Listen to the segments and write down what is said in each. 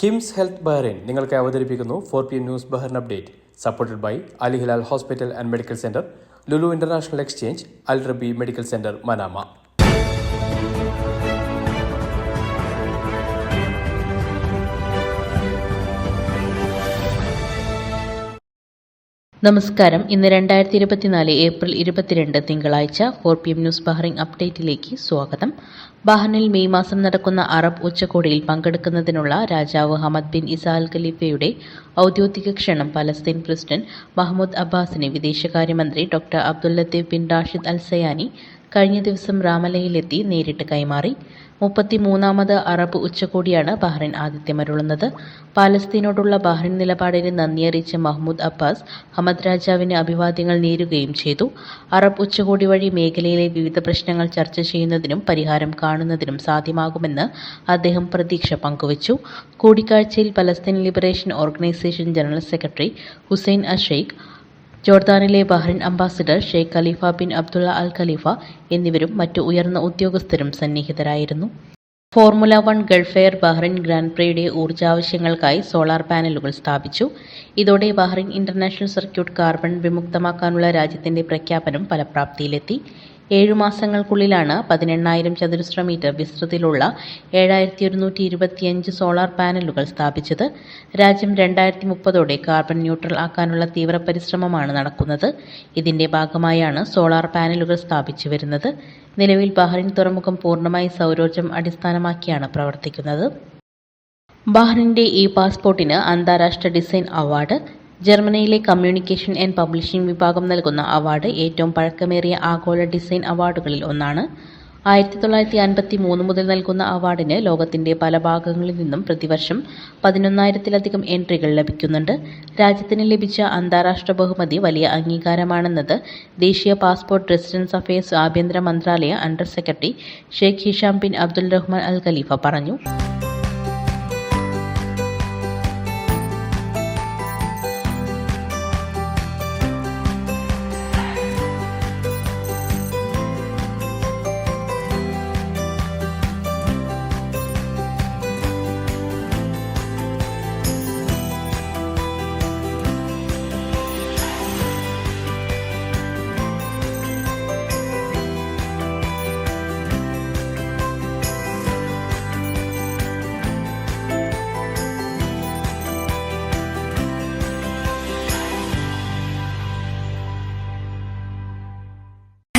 KIMS health Bahrain നിങ്ങൾക്ക് അവതരിപ്പിക്കുന്നു four P M news Bahrain update supported by Ali Hilal hospital and medical centre Lulu international exchange Al Raby medical centre Manama. നമസ്കാരം. ഇന്ന് രണ്ടായിരത്തി ഇരുപത്തിനാല് April ഇരുപത്തിരണ്ട് തിങ്കളാഴ്ച four P M news Bahrain അപ്ഡേറ്റിലേക്ക് സ്വാഗതം. ബഹ്റിനിൽ മെയ് മാസം നടക്കുന്ന അറബ് ഉച്ചകോടിയിൽ പങ്കെടുക്കുന്നതിനുള്ള രാജാവ് ഹമദ് ബിൻ ഇസാൽ ഖലീഫയുടെ ഔദ്യോഗിക ക്ഷണം പലസ്തീൻ പ്രസിഡന്റ് മഹ്മൂദ് അബ്ബാസിനെ വിദേശകാര്യമന്ത്രി doctor Abdul Latif bin Rashid Al Zayani കഴിഞ്ഞ ദിവസം രാമലയിലെത്തി നേരിട്ട് കൈമാറി. മുപ്പത്തിമൂന്നാമത് അറബ് ഉച്ചകോടിയാണ് ബഹ്റിൻ ആതിഥ്യമരുളുന്നത്. പാലസ്തീനോടുള്ള ബഹ്റിൻ നിലപാടിന് നന്ദിയറിയിച്ച മഹ്മൂദ് അബ്ബാസ് ഹമദ് രാജാവിന് അഭിവാദ്യങ്ങൾ നേരുകയും ചെയ്തു. അറബ് ഉച്ചകോടി വഴി മേഖലയിലെ വിവിധ പ്രശ്നങ്ങൾ ചർച്ച ചെയ്യുന്നതിനും പരിഹാരം കാണുന്നതിനും സാധ്യമാകുമെന്ന് അദ്ദേഹം പ്രതീക്ഷ പങ്കുവച്ചു. കൂടിക്കാഴ്ചയിൽ Palestine liberation organisation general secretary Hussein Al Sheikh ജോർദാനിലെ Bahrain ambassador Sheikh Khalifa bin Abdullah Al Khalifa എന്നിവരും മറ്റു ഉയർന്ന ഉദ്യോഗസ്ഥരും സന്നിഹിതരായിരുന്നു. Formula one Gulf Air Bahrain grand പ്രീയുടെ ഊർജാവശ്യങ്ങൾക്കായി സോളാർ പാനലുകൾ സ്ഥാപിച്ചു. ഇതോടെ ബഹ്റിൻ ഇന്റർനാഷണൽ സർക്യൂട്ട് കാർബൺ വിമുക്തമാക്കാനുള്ള രാജ്യത്തിന്റെ പ്രഖ്യാപനം ഫലപ്രാപ്തിയിലെത്തി. ഏഴു മാസങ്ങൾക്കുള്ളിലാണ് പതിനെണ്ണായിരം ചതുരശ്ര മീറ്റർ വിസ്തൃതിയിലുള്ള ഏഴായിരത്തി ഒരുന്നൂറ്റി ഇരുപത്തിയഞ്ച് സോളാർ പാനലുകൾ സ്ഥാപിച്ചത്. രാജ്യം രണ്ടായിരത്തി മുപ്പതോടെ കാർബൺ ന്യൂട്രൽ ആക്കാനുള്ള തീവ്ര പരിശ്രമമാണ് നടക്കുന്നത്. ഇതിന്റെ ഭാഗമായാണ് സോളാർ പാനലുകൾ സ്ഥാപിച്ചു വരുന്നത്. നിലവിൽ ബഹ്റിൻ തുറമുഖം പൂർണമായി സൗരോർജം അടിസ്ഥാനമാക്കിയാണ് പ്രവർത്തിക്കുന്നത്. ബഹ്റിന്റെ ഇ പാസ്പോർട്ടിന് അന്താരാഷ്ട്ര ഡിസൈൻ അവാർഡ് ജർമ്മനിയിലെ കമ്മ്യൂണിക്കേഷൻ ആൻഡ് പബ്ലിഷിംഗ് വിഭാഗം നൽകുന്ന അവാർഡ് ഏറ്റവും പഴക്കമേറിയ ആഗോള ഡിസൈൻ അവാർഡുകളിൽ ഒന്നാണ്. ആയിരത്തി തൊള്ളായിരത്തി അൻപത്തി മൂന്ന് മുതൽ നൽകുന്ന അവാർഡിന് ലോകത്തിന്റെ പല ഭാഗങ്ങളിൽ നിന്നും പ്രതിവർഷം പതിനൊന്നായിരത്തിലധികം എൻട്രികൾ ലഭിക്കുന്നുണ്ട്. രാജ്യത്തിന് ലഭിച്ച അന്താരാഷ്ട്ര ബഹുമതി വലിയ അംഗീകാരമാണെന്നത് ദേശീയ പാസ്പോർട്ട് റെസിഡൻസ് അഫയേഴ്സ് ആഭ്യന്തര മന്ത്രാലയ under secretary Sheikh Hisham bin Abdul Rahman Al Khalifa പറഞ്ഞു.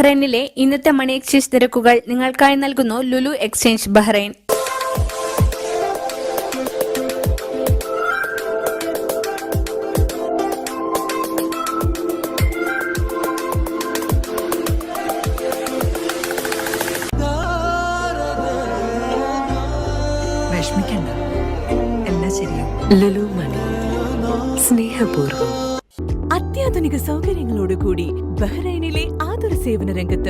ബഹ്റൈനിലെ ഇന്നത്തെ മണി എക്സ്ചേഞ്ച് നിരക്കുകൾ നിങ്ങൾക്കായി നൽകുന്നു ലുലു എക്സ്ചേഞ്ച് ബഹ്റൈൻ. വിഷമിക്കണ്ട. എല്ലാം ശരിയാവും. ലുലു മണി. സ്നേഹപൂർവം.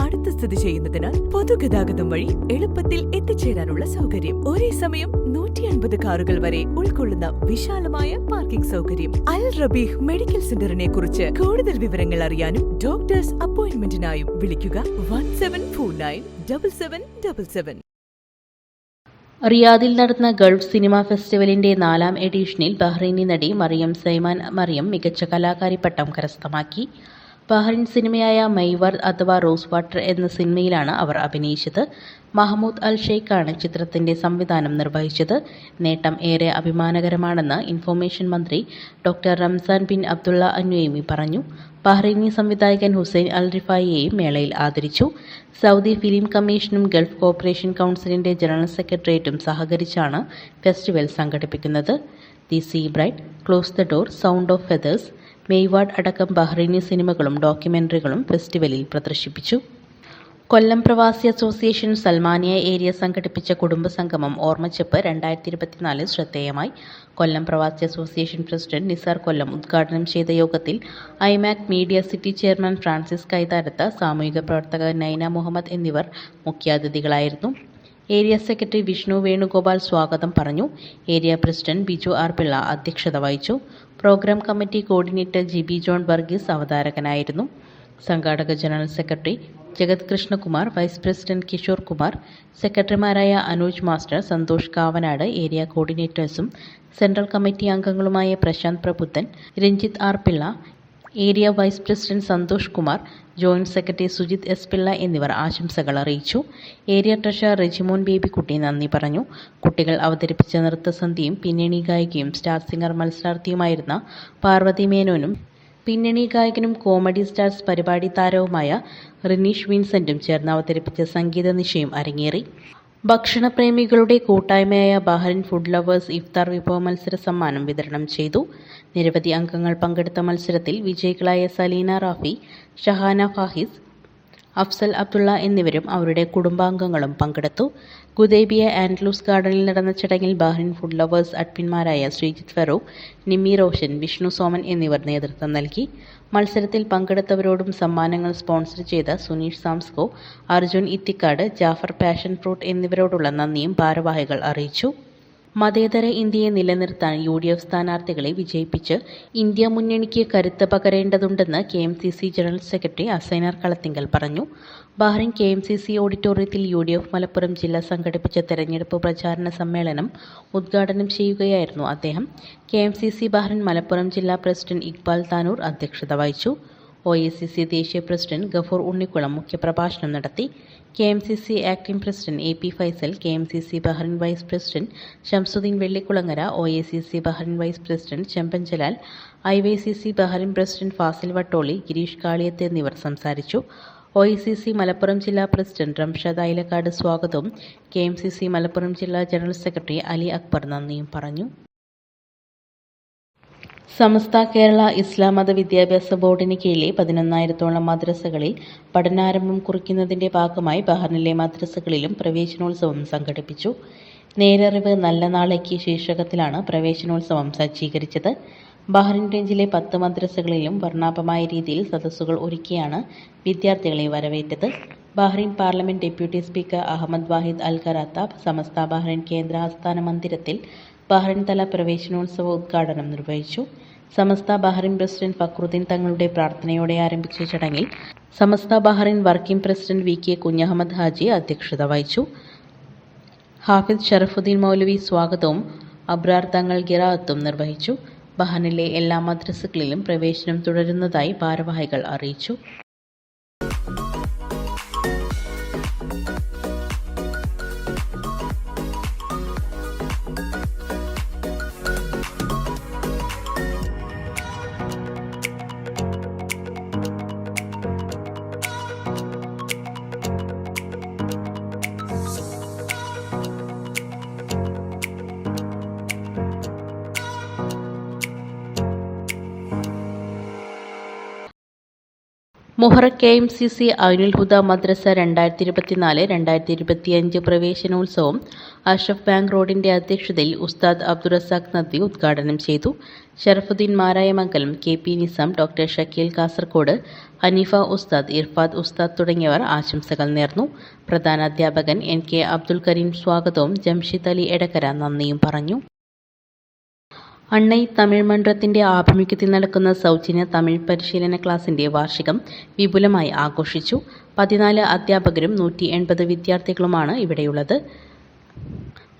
അടുത്ത് സ്ഥിതി ചെയ്യുന്നതിനാൽ പൊതുഗതാഗതം വഴി എളുപ്പത്തിൽ എത്തിച്ചേരാനുള്ള സൗകര്യം. ഒരേ സമയം നൂറ്റി അൻപത് കാറുകൾ വരെ ഉൾക്കൊള്ളുന്ന വിശാലമായ പാർക്കിംഗ് സൗകര്യം. അൽ റബീഹ് മെഡിക്കൽ സെന്ററിനെ കുറിച്ച് കൂടുതൽ വിവരങ്ങൾ അറിയാനും ഡോക്ടേഴ്സ് അപ്പോയിന്റ്മെന്റിനായും വിളിക്കുക one seven four nine double seven double seven. റിയാദിൽ നടന്ന ഗൾഫ് സിനിമാ ഫെസ്റ്റിവലിന്റെ നാലാം എഡിഷനിൽ ബഹ്റൈനി നടി മറിയം സൈമാൻ മറിയം മികച്ച കലാകാരി പട്ടം കരസ്ഥമാക്കി. ബഹ്റൈൻ സിനിമയായ മൈവർ അഥവാ റോസ് വാട്ടർ എന്ന സിനിമയിലാണ് അവർ അഭിനയിച്ചത്. മഹമ്മൂദ് അൽ ഷെയ്ഖാണ് ചിത്രത്തിന്റെ സംവിധാനം നിർവഹിച്ചത്. നേട്ടം ഏറെ അഭിമാനകരമാണെന്ന് ഇൻഫോർമേഷൻ മന്ത്രി ഡോക്ടർ റംസാൻ ബിൻ അബ്ദുള്ള അന്വേമി പറഞ്ഞു. ബഹ്റൈനി സംവിധായകൻ ഹുസൈൻ അൽ റിഫായിയെയും മേളയിൽ ആദരിച്ചു. സൗദി ഫിലിം കമ്മീഷനും ഗൾഫ് കോർപ്പറേഷൻ കൗൺസിലിന്റെ ജനറൽ സെക്രട്ടേറിയറ്റും സഹകരിച്ചാണ് ഫെസ്റ്റിവൽ സംഘടിപ്പിക്കുന്നത്. The sea bright close the door sound of feathers മെയ്വാഡ് അടക്കം ബഹ്റൈനി സിനിമകളും ഡോക്യുമെന്ററികളും ഫെസ്റ്റിവലിൽ പ്രദർശിപ്പിച്ചു. കൊല്ലം പ്രവാസി അസോസിയേഷൻ സൽമാനിയ ഏരിയ സംഘടിപ്പിച്ച കുടുംബസംഗമം ഓർമ്മച്ചെപ്പ് രണ്ടായിരത്തി ഇരുപത്തിനാല് ശ്രദ്ധേയമായി. കൊല്ലം പ്രവാസി അസോസിയേഷൻ പ്രസിഡന്റ് നിസാർ കൊല്ലം ഉദ്ഘാടനം ചെയ്ത യോഗത്തിൽ IMAC media city chairman Francis Kaitharath സാമൂഹിക പ്രവർത്തക നൈന മുഹമ്മദ് എന്നിവർ മുഖ്യാതിഥികളായിരുന്നു. ഏരിയ സെക്രട്ടറി വിഷ്ണു വേണുഗോപാൽ സ്വാഗതം പറഞ്ഞു. Area president Biju R Pillai അധ്യക്ഷത വഹിച്ചു. Programme committee coordinator G B John Varghese അവതാരകനായിരുന്നു. സംഘാടക general secretary Jagath Krishnakumar vice president Kishore Kumar സെക്രട്ടറിമാരായ അനൂജ് മാസ്റ്റർ സന്തോഷ് കാവനാട് ഏരിയ കോർഡിനേറ്റേഴ്സും central committee അംഗങ്ങളുമായ Prasanth Prabudhan Ranjith R Pillai area vice president Santhosh Kumar joint secretary Sujith S Pillai എന്നിവർ ആശംസകൾ അറിയിച്ചു. Area treasure Rejimon Babykutty നന്ദി പറഞ്ഞു. കുട്ടികൾ അവതരിപ്പിച്ച നൃത്തസന്ധ്യയും പിന്നണി ഗായികയും സ്റ്റാർ സിംഗർ മത്സരാർത്ഥിയുമായിരുന്ന പാർവതി മേനോനും പിന്നണി ഗായകനും കോമഡി സ്റ്റാർസ് പരിപാടി താരവുമായ റിനീഷ് വിൻസെന്റും ചേർന്ന് അവതരിപ്പിച്ച സംഗീത നിശയും അരങ്ങേറി. ഭക്ഷണപ്രേമികളുടെ കൂട്ടായ്മയായ ബഹ്റിൻ ഫുഡ് ലവേഴ്സ് ഇഫ്താർ വിഭവ മത്സര സമ്മാനം വിതരണം ചെയ്തു. നിരവധി അംഗങ്ങൾ പങ്കെടുത്ത മത്സരത്തിൽ വിജയികളായ സലീന റാഫി ഷഹാന ഫാഹിസ് അഫ്സൽ അബ്ദുള്ള എന്നിവരും അവരുടെ കുടുംബാംഗങ്ങളും പങ്കെടുത്തു. ഗുദേബിയ ആൻഡ്ലൂസ് ഗാർഡനിൽ നടന്ന ചടങ്ങിൽ ബഹ്റിൻ ഫുഡ് ലവേഴ്സ് അഡ്മിന്മാരായ ശ്രീജിത് ഫറൂഖ് നിമ്മി റോഷൻ വിഷ്ണു സോമൻ എന്നിവർ നേതൃത്വം നൽകി. മത്സരത്തിൽ പങ്കെടുത്തവരോടും സമ്മാനങ്ങൾ സ്പോൺസർ ചെയ്ത സുനീഷ് സാംസ്കോ അർജുൻ ഇത്തിക്കാട് ജാഫർ പാഷൻ ഫ്രൂട്ട് എന്നിവരോടുള്ള നന്ദിയും ഭാരവാഹികൾ അറിയിച്ചു. മതേതര ഇന്ത്യയെ നിലനിർത്താൻ യു ഡി എഫ് സ്ഥാനാർത്ഥികളെ വിജയിപ്പിച്ച് ഇന്ത്യ മുന്നണിക്ക് കരുത്ത് പകരേണ്ടതുണ്ടെന്ന് K M C C general secretary Asainar Kalathingal പറഞ്ഞു. Bahrain K M C C ഓഡിറ്റോറിയത്തിൽ യു ഡി എഫ് മലപ്പുറം ജില്ല സംഘടിപ്പിച്ച തെരഞ്ഞെടുപ്പ് പ്രചാരണ സമ്മേളനം ഉദ്ഘാടനം ചെയ്യുകയായിരുന്നു അദ്ദേഹം. K M C C Bahrain Malappuram ജില്ലാ പ്രസിഡന്റ് ഇക്ബാൽ താനൂർ അധ്യക്ഷത വഹിച്ചു. ഒ എ സി സി ദേശീയ പ്രസിഡന്റ് ഗഫൂർ ഉണ്ണിക്കുളം മുഖ്യപ്രഭാഷണം നടത്തി. K M C C acting president A P Faisal K M C C Bahrain vice president Shamsuddin Vellikulangara O A C C Bahrain vice president Chemban Jalal I Y C C Bahrain president Fazil Vattoli Girish Kaliyath എന്നിവർ സംസാരിച്ചു. O I C C Malappuram ജില്ലാ president Ramshad Ailakkad സ്വാഗതവും K M C C Malappuram ജില്ലാ general secretary Ali Akbar നന്ദിയും പറഞ്ഞു. സമസ്ത കേരള ഇസ്ലാം മത വിദ്യാഭ്യാസ ബോർഡിന് കീഴിലെ പതിനൊന്നായിരത്തോളം മദ്രസകളിൽ പഠനാരംഭം കുറിക്കുന്നതിന്റെ ഭാഗമായി ബഹ്റിനിലെ മദ്രസകളിലും പ്രവേശനോത്സവം സംഘടിപ്പിച്ചു. നേരറിവ് നല്ല നാളേക്ക് ശീർഷകത്തിലാണ് പ്രവേശനോത്സവം സജ്ജീകരിച്ചത്. ബഹ്റിൻ റേഞ്ചിലെ പത്ത് മദ്രസകളിലും വർണാഭമായ രീതിയിൽ സദസ്സുകൾ ഒരുക്കിയാണ് വിദ്യാർത്ഥികളെ വരവേറ്റത്. Bahrain parliament deputy speaker Ahmed Wahid Al Qaratah Samastha Bahrain കേന്ദ്ര ആസ്ഥാന മന്ദിരത്തിൽ ബഹ്റിൻ തല പ്രവേശനോത്സവ ഉദ്ഘാടനം നിർവഹിച്ചു. സമസ്ത ബഹ്റിൻ പ്രസിഡന്റ് ഫക്രുദ്ദീൻ തങ്ങളുടെ പ്രാർത്ഥനയോടെ ആരംഭിച്ച ചടങ്ങിൽ Samastha Bahrain working president V K Kunhammed Haji അധ്യക്ഷത വഹിച്ചു. ഹാഫിദ് ഷറഫുദ്ദീൻ മൗലവി സ്വാഗതവും അബ്രാർ തങ്ങൾ ഗിറാത്തും നിർവഹിച്ചു. ബഹ്റിനിലെ എല്ലാ മദ്രസകളിലും പ്രവേശനം തുടരുന്നതായി ഭാരവാഹികൾ അറിയിച്ചു. മുഹറ K M C C Ainul Huda Madrasa രണ്ടായിരത്തി ഇരുപത്തിനാല് രണ്ടായിരത്തി ഇരുപത്തിയഞ്ച് പ്രവേശനോത്സവം അഷഫ് ബാങ്ക് റോഡിന്റെ അധ്യക്ഷതയിൽ ഉസ്താദ് അബ്ദുറസാഖ് നദ്വി ഉദ്ഘാടനം ചെയ്തു. Sharafuddin Marayamangalam K P Nizam doctor Shakeel Kasaragod Haneefa ഉസ്താദ് ഇർഫാദ് ഉസ്താദ് തുടങ്ങിയവർ ആശംസകൾ നേർന്നു. പ്രധാന അധ്യാപകൻ എൻ കെ അബ്ദുൽ കരീം സ്വാഗതവും ജംഷിദ് അലി എടക്കര നന്ദിയും പറഞ്ഞു. അണ്ണൈ തമിഴ് മണ്ഡലത്തിന്റെ ആഭിമുഖ്യത്തിൽ നടക്കുന്ന സൗജന്യ തമിഴ് പരിശീലന ക്ലാസിന്റെ വാർഷികം വിപുലമായി ആഘോഷിച്ചു. പതിനാല് അധ്യാപകരും നൂറ്റി എൺപത് വിദ്യാർത്ഥികളുമാണ് ഇവിടെയുള്ളത്.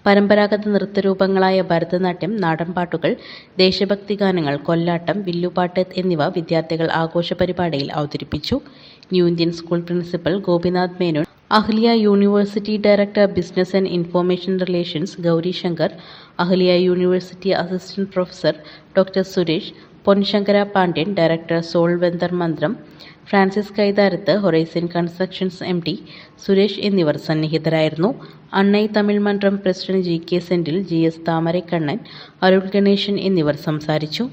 പരമ്പരാഗത നൃത്തരൂപങ്ങളായ ഭരതനാട്യം നാടൻപാട്ടുകൾ ദേശഭക്തി ഗാനങ്ങൾ കൊല്ലാട്ടം വില്ലുപാട്ട് എന്നിവ വിദ്യാർത്ഥികൾ ആഘോഷ പരിപാടിയിൽ അവതരിപ്പിച്ചു. New Indian school principal Gopinath Menon Ahlia university director business and information relations Gauri Shankar Ahlia university assistant professor doctor Suresh Ponshankara Pandian director Sol Vendhar Mandram Francis Kaitharath horizon constructions M D Suresh എന്നിവർ സന്നിഹിതരായിരുന്നു. Annai Tamil Mandram president G K Senthil G S Thamarakannan Arul Ganesan എന്നിവർ സംസാരിച്ചു.